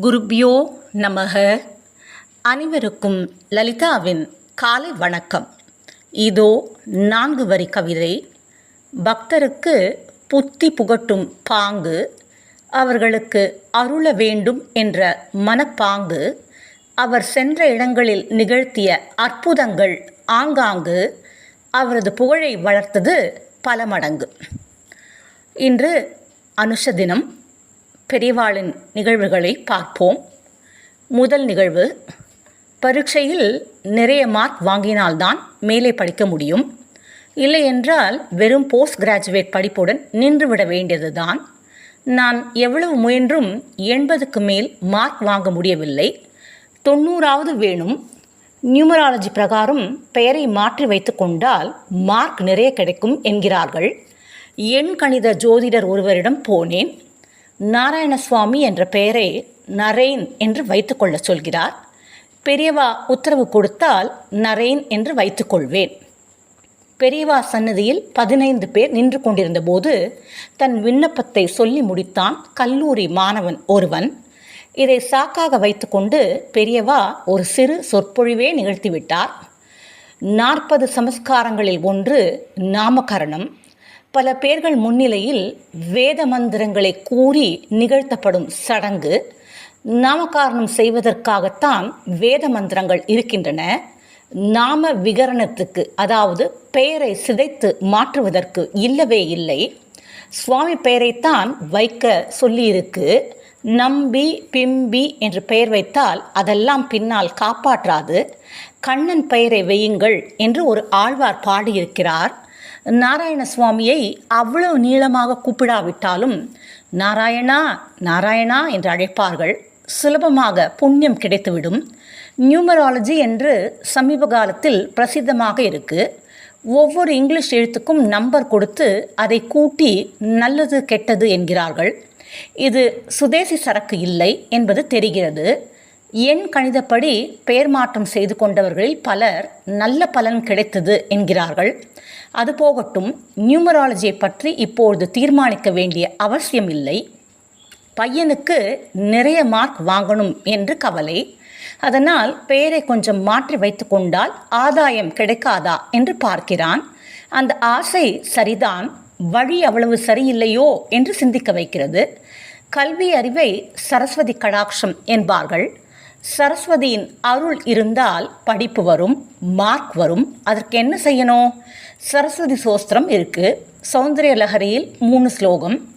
குருப்யோ நமக. அனைவருக்கும் லலிதாவின் காலை வணக்கம். இதோ நான்கு வரி கவிதை. பக்தருக்கு புத்தி புகட்டும் பாங்கு அவர்களுக்கு அருள வேண்டும் என்ற மனப்பாங்கு அவர் சென்ற இடங்களில் நிகழ்த்திய அற்புதங்கள் ஆங்காங்கு அவரது புகழை வளர்த்தது பல மடங்கு இன்று அனுஷ தினம். பெரியவாளின் நிகழ்வுகளை பார்ப்போம். முதல் நிகழ்வு பரீட்சையில் நிறைய மார்க் வாங்கினால்தான் மேலே படிக்க முடியும். இல்லை என்றால் வெறும் போஸ்ட் கிராஜுவேட் படிப்புடன் நின்றுவிட வேண்டியதுதான். நான் எவ்வளவு முயன்றும் எண்பதுக்கு மேல் மார்க் வாங்க முடியவில்லை. தொண்ணூறாவது வேணும். நியூமராலஜி பிரகாரம் பெயரை மாற்றி வைத்து கொண்டால் மார்க் நிறைய கிடைக்கும் என்கிறார்கள். எண் கணித ஜோதிடர் ஒருவரிடம் போனேன். நாராயணசுவாமி என்ற பெயரை நரேன் என்று வைத்துக்கொள்ள சொல்கிறார். பெரியவா உத்தரவு கொடுத்தால் நரேன் என்று வைத்துக்கொள்வேன் பெரியவா சன்னதியில் பதினைந்து பேர் நின்று கொண்டிருந்த போது தன் விண்ணப்பத்தை சொல்லி முடித்தான் கல்லூரி மாணவன் ஒருவன். இதை சாக்காக வைத்துக்கொண்டு பெரியவா ஒரு சிறு சொற்பொழிவே நிகழ்த்திவிட்டார் நாற்பது சமஸ்காரங்களில் ஒன்று நாமகரணம். பல பேர்கள் முன்னிலையில் வேத மந்திரங்களை கூறி நிகழ்த்தப்படும் சடங்கு நாமகாரணம் செய்வதற்காகத்தான் வேத மந்திரங்கள் இருக்கின்றன. நாம விகரணத்துக்கு அதாவது பெயரை சிதைத்து மாற்றுவதற்கு இல்லவே இல்லை. சுவாமி பெயரைத்தான் வைக்க சொல்லியிருக்கு. நம்பி பிம்பி என்று பெயர் வைத்தால் அதெல்லாம் பின்னால் காப்பாற்றாது. கண்ணன் பெயரை வையுங்கள் என்று ஒரு ஆழ்வார் பாடியிருக்கிறார். நாராயண சுவாமியை அவ்வளவு நீளமாக கூப்பிடாவிட்டாலும் நாராயணா நாராயணா என்று அழைப்பார்கள். சுலபமாக புண்ணியம் கிடைத்துவிடும். நியூமராலஜி என்று சமீப காலத்தில் பிரசித்தமாக இருக்குது ஒவ்வொரு இங்கிலீஷ் எழுத்துக்கும் நம்பர் கொடுத்து அதை கூட்டி நல்லது கெட்டது என்கிறார்கள். இது சுதேசி சரக்கு இல்லை என்பது தெரிகிறது. எண் கணிதப்படி பெயர் மாற்றம் செய்து கொண்டவர்களில் பலர் நல்ல பலன் கிடைத்தது என்கிறார்கள். அது போகட்டும் நியூமராலஜியை பற்றி இப்பொழுது தீர்மானிக்க வேண்டிய அவசியம் இல்லை. பையனுக்கு நிறைய மார்க் வாங்கணும் என்று கவலை. அதனால் பெயரை கொஞ்சம் மாற்றி வைத்து கொண்டால் ஆதாயம் கிடைக்காதா என்று பார்க்கிறான். அந்த ஆசை சரிதான் வழி அவ்வளவு சரியில்லையோ என்று சிந்திக்க வைக்கிறது. கல்வி அறிவை சரஸ்வதி கடாட்சம் என்பார்கள். சரஸ்வதியின் அருள் இருந்தால் படிப்பு வரும் மார்க் வரும். அதற்கு என்ன செய்யணும்? சரஸ்வதி சோஸ்திரம் இருக்குது சௌந்தரிய லஹரியில் மூணு ஸ்லோகம்.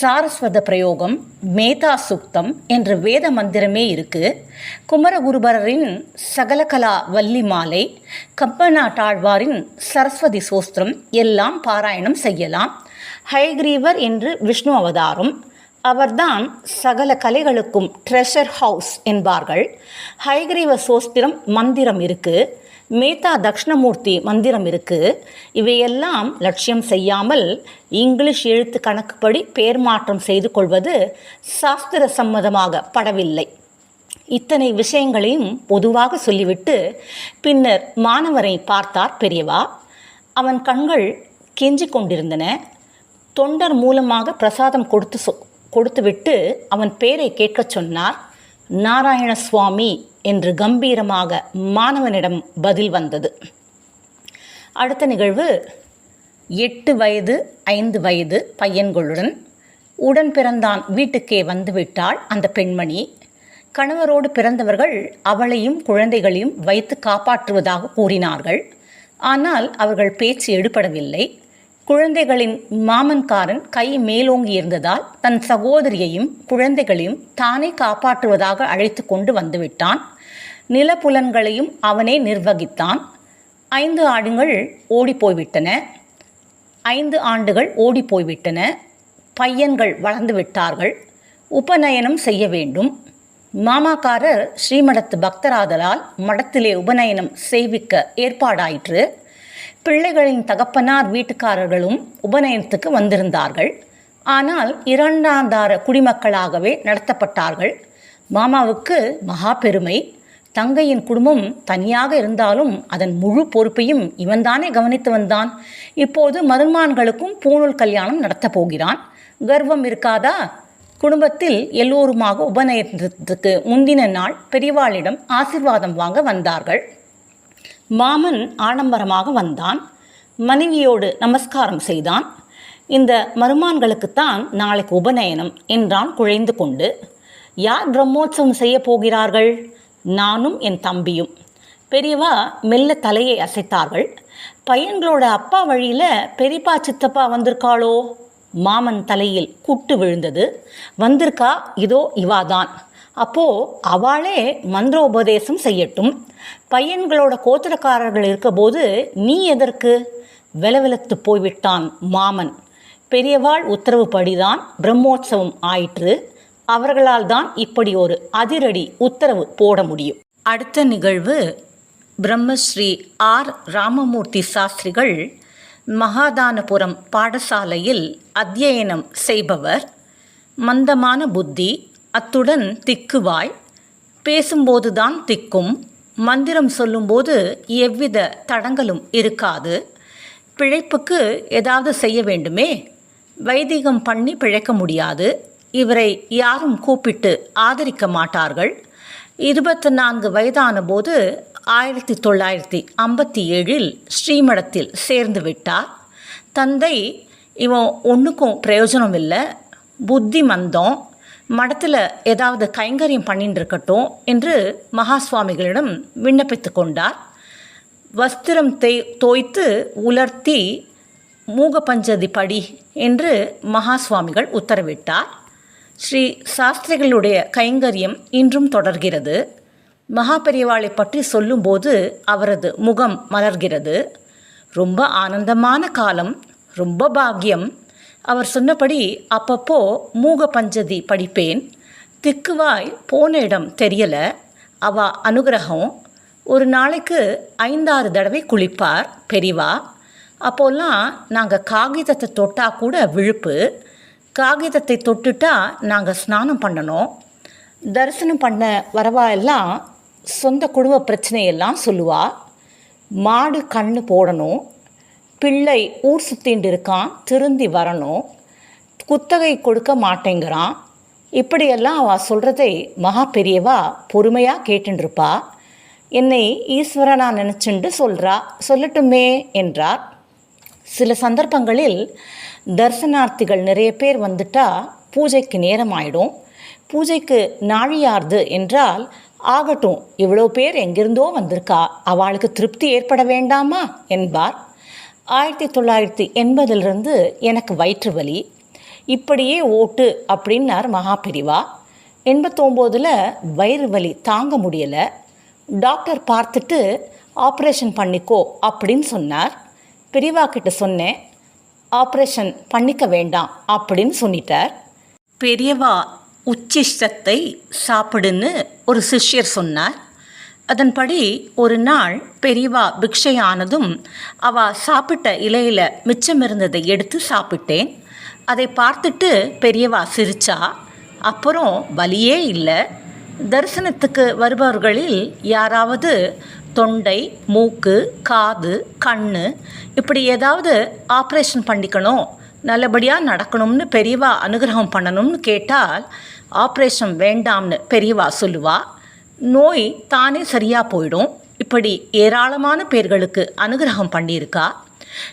சாரஸ்வத பிரயோகம் மேதா சுக்தம் என்ற வேத மந்திரமே இருக்கு. குமரகுருபரரின் சகலகலா வள்ளி மாலை கப்பநாட்டாழ்வாரின் சரஸ்வதி சோஸ்திரம் எல்லாம் பாராயணம் செய்யலாம். ஹயக்ரீவர் என்று விஷ்ணு அவதாரம். அவர்தான் சகல கலைகளுக்கும் ட்ரெஷர் ஹவுஸ் என்பார்கள். ஹைகிரீவ சோஸ்திரம் மந்திரம் இருக்கு. மேத்தா தக்ஷணமூர்த்தி மந்திரம் இருக்கு. இவையெல்லாம் லட்சியம் செய்யாமல் இங்கிலீஷ் எழுத்து கணக்குப்படி பேர் மாற்றம் செய்து கொள்வது சாஸ்திர சம்மதமாக படவில்லை. இத்தனை விஷயங்களையும் பொதுவாக சொல்லிவிட்டு பின்னர் மாணவரை பார்த்தார் பெரியவா. அவன் கண்கள் கெஞ்சிக் கொண்டிருந்தன. தொண்டர் மூலமாக பிரசாதம் கொடுத்து சொ கொடுத்துவிட்டு அவன் பேரை கேட்கச் சொன்னார். நாராயண சுவாமி என்று கம்பீரமாக மாணவனிடம் பதில் வந்தது. அடுத்த நிகழ்வு எட்டு வயது ஐந்து வயது பையன்களுடன் உடன் பிறந்தான் வீட்டுக்கே வந்துவிட்டாள் அந்த பெண்மணி. கணவரோடு பிறந்தவர்கள் அவளையும் குழந்தைகளையும் வைத்து காப்பாற்றுவதாக கூறினார்கள். ஆனால் அவர்கள் பேச்சு எடுபடவில்லை. குழந்தைகளின் மாமன்காரன் கை மேலோங்கி இருந்ததால் தன் சகோதரியையும் குழந்தைகளையும் தானே காப்பாற்றுவதாக அழைத்து கொண்டு வந்துவிட்டான். நிலப்புலன்களையும் அவனே நிர்வகித்தான். ஐந்து ஆடுகள் ஓடிப்போய்விட்டன ஐந்து ஆண்டுகள் ஓடிப்போய்விட்டன பையன்கள் வளர்ந்து விட்டார்கள். உபநயனம் செய்ய வேண்டும். மாமாக்காரர் ஸ்ரீமடத்து பக்தராதலால் மடத்திலே உபநயனம் செய்விக்க ஏற்பாடாயிற்று. பிள்ளைகளின் தகப்பனார் வீட்டுக்காரர்களும் உபநயனத்துக்கு வந்திருந்தார்கள். ஆனால் இரண்டாந்தார குடிமக்களாகவே நடத்தப்பட்டார்கள். மாமாவுக்கு மகா பெருமை. தங்கையின் குடும்பம் தனியாக இருந்தாலும் அதன் முழு பொறுப்பையும் இவன்தானே கவனித்து வந்தான். இப்போது மருமான்களுக்கும் பூணூல் கல்யாணம் நடத்தப் போகிறான். கர்வம் இருக்காதா? குடும்பத்தில் எல்லோருமாக உபநயனத்துக்கு முந்தின நாள் பெரியவாளிடம் ஆசிர்வாதம் வாங்க வந்தார்கள். மாமன் ஆடம்பரமாக வந்தான். மனைவியோடு நமஸ்காரம் செய்தான். இந்த மருமான்களுக்குத்தான் நாளைக்கு உபநயனம் என்றான் குழைந்து கொண்டு. யார் பிரம்மோற்சவம் செய்ய போகிறார்கள்? நானும் என் தம்பியும். பெரியவா மெல்ல தலையை அசைத்தார்கள். பையன்களோட அப்பா வழியில் பெரியப்பா சித்தப்பா வந்திருக்காளோ? மாமன் தலையில் குட்டு விழுந்தது. வந்திருக்கா? இதோ இவாதான். அப்போது அவளே மந்திரோபதேசம் செய்யட்டும். பையன்களோட கோத்திரக்காரர்கள் இருக்கபோது நீ எதற்கு? வெலவெலத்து போய்விட்டான் மாமன். பெரியவாள் உத்தரவுப்படிதான் பிரம்மோற்சவம் ஆயிற்று. அவர்களால் தான் இப்படி ஒரு அதிரடி உத்தரவு போட முடியும். அடுத்த நிகழ்வு பிரம்மஸ்ரீ ஆர். ராமமூர்த்தி சாஸ்திரிகள் மகாதானபுரம் பாடசாலையில் அத்தியனம் செய்பவர். மந்தமான புத்தி அத்துடன் திக்குவாய். பேசும்போதுதான் திக்கும். மந்திரம் சொல்லும்போது எவ்வித தடங்களும் இருக்காது. பிழைப்புக்கு ஏதாவது செய்ய வேண்டுமே? வைதிகம் பண்ணி பிழைக்க முடியாது. இவரை யாரும் கூப்பிட்டு ஆதரிக்க மாட்டார்கள். இருபத்தி நான்கு வயதான போது ஆயிரத்தி தொள்ளாயிரத்தி ஐம்பத்தி ஏழில் ஸ்ரீமடத்தில் சேர்ந்து விட்டார். தந்தை இவன் ஒன்றுக்கும் பிரயோஜனம் இல்லை புத்தி மந்தம் மடத்தில் ஏதாவது கைங்கரியம் பண்ணிட்டு இருக்கட்டும் என்று மகா சுவாமிகளிடம் விண்ணப்பித்து கொண்டார். வஸ்திரம் தே தோய்த்து உலர்த்தி மூகபஞ்சதி படி என்று மகா சுவாமிகள் உத்தரவிட்டார். ஸ்ரீ சாஸ்திரிகளுடைய கைங்கரியம் இன்றும் தொடர்கிறது. மகாபெரிவாளை பற்றி சொல்லும்போது அவரது முகம் மலர்கிறது. ரொம்ப ஆனந்தமான காலம் ரொம்ப பாக்கியம். அவர் சொன்னபடி அப்பப்போ மூக பஞ்சதி படிப்பேன் திக்குவாய் போன இடம் தெரியலை. அவ அனுகிரகம். ஒரு நாளைக்கு ஐந்தாறு தடவை குளிப்பார் பெரிவா அப்போல்லாம் நாங்கள் காகிதத்தை தொட்டால் கூட விழுப்பு. காகிதத்தை தொட்டுட்டா நாங்கள் ஸ்நானம் பண்ணணும். தரிசனம் பண்ண வரவா எல்லாம் சொந்த குடும்ப பிரச்சனையெல்லாம் சொல்லுவா. மாடு கண்ணு போடணும். பிள்ளை ஊர் சுத்தின்னு இருக்கான் திருந்தி வரணும் குத்தகை கொடுக்க மாட்டேங்கிறான். இப்படியெல்லாம் அவள் சொல்கிறதை மகா பெரியவா பொறுமையாக கேட்டுருப்பா என்னை ஈஸ்வரனா நினச்சிண்டு சொல்கிறா சொல்லட்டுமே என்றார். சில சந்தர்ப்பங்களில் தரிசனார்த்திகள் நிறைய பேர் வந்துட்டா பூஜைக்கு நேரம் ஆயிடும் பூஜைக்கு நாழியார்து என்றால் ஆகட்டும் இவ்வளோ பேர் எங்கிருந்தோ வந்திருக்கா அவளுக்கு திருப்தி ஏற்பட வேண்டாமா? என்பார். ஆயிரத்தி தொள்ளாயிரத்தி எண்பதிலிருந்து எனக்கு வயிற்று வலி. இப்படியே ஓட்டு அப்படின்னார் மகாபிரிவா. எண்பத்தொம்போதில் வயிறு வலி தாங்க முடியலை. டாக்டர் பார்த்துட்டு ஆப்ரேஷன் பண்ணிக்கோ அப்படின்னு சொன்னார். பெரியவா கிட்ட சொன்னேன் ஆப்ரேஷன் பண்ணிக்க வேண்டாம் அப்படின்னு சொல்லிட்டார். பெரியவா உச்சிஷ்டத்தை சாப்பிடுன்னு ஒரு சிஷ்யர் சொன்னார். அதன்படி ஒரு நாள் பெரியவா பிக்ஷையானதும் அவ சாப்பிட்ட இலையில் மிச்சம் இருந்ததை எடுத்து சாப்பிட்டேன். அதை பார்த்துட்டு பெரியவா சிரிச்சா அப்புறம் வலியே இல்லை. தரிசனத்துக்கு வருபவர்களில் யாராவது தொண்டை மூக்கு காது கண் இப்படி ஏதாவது ஆப்ரேஷன் பண்ணிக்கணும். நல்லபடியாக நடக்கணும்னு பெரியவா அனுகிரகம் பண்ணணும்னு கேட்டால் ஆப்ரேஷன் வேண்டாம்னு பெரியவா சொல்லுவா. நோய் தானே சரியாக போயிடும். இப்படி ஏராளமான பேர்களுக்கு அனுகிரகம் பண்ணியிருக்கா.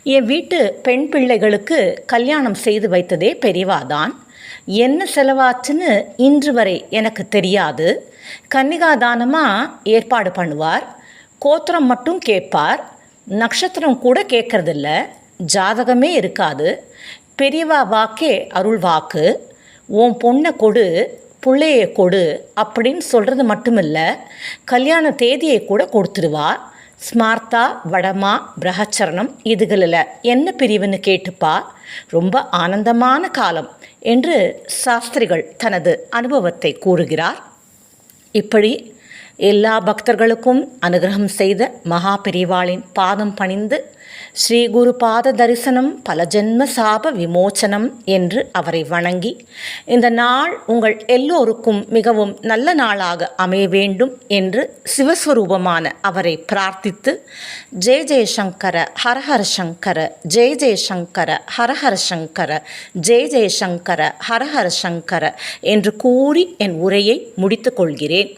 என் வீட்டு பெண் பிள்ளைகளுக்கு கல்யாணம் செய்து வைத்ததே பெரியவா தான் என்ன செலவாச்சுன்னு இன்று வரை எனக்கு தெரியாது. கன்னிகாதானமாக ஏற்பாடு பண்ணுவார். கோத்திரம் மட்டும் கேட்பார். நட்சத்திரம் கூட கேட்கறதில்ல. ஜாதகமே இருக்காது. பெரியவா வாக்கே அருள் வாக்கு. உன் பொண்ணை கொடு. பிள்ளைய கொடு அப்படின்னு சொல்கிறது மட்டுமில்ல கல்யாண தேதியை கூட கொடுத்துடுவா ஸ்மார்த்தா வடமா பிரகச்சரணம் இதுகளில் என்ன பிரிவுன்னு கேட்டுப்பா. ரொம்ப ஆனந்தமான காலம் என்று சாஸ்திரிகள் தனது அனுபவத்தை கூறுகிறார். இப்படி எல்லா பக்தர்களுக்கும் அனுகிரகம் செய்த மகா பெரிவாளின் பாதம் பணிந்து ஸ்ரீ குரு பாத தரிசனம் பல ஜென்ம சாப விமோச்சனம் என்று அவரை வணங்கி இந்த நாள் உங்கள் எல்லோருக்கும் மிகவும் நல்ல நாளாக அமைய வேண்டும் என்று சிவஸ்வரூபமான அவரை பிரார்த்தித்து ஜெய ஜெயசங்கர ஹரஹர சங்கர ஜெய ஜெயசங்கர ஹரஹர சங்கர ஜெய ஜெயசங்கர ஹரஹர சங்கர என்று கூறி என் உரையை முடித்துக் கொள்கிறேன்.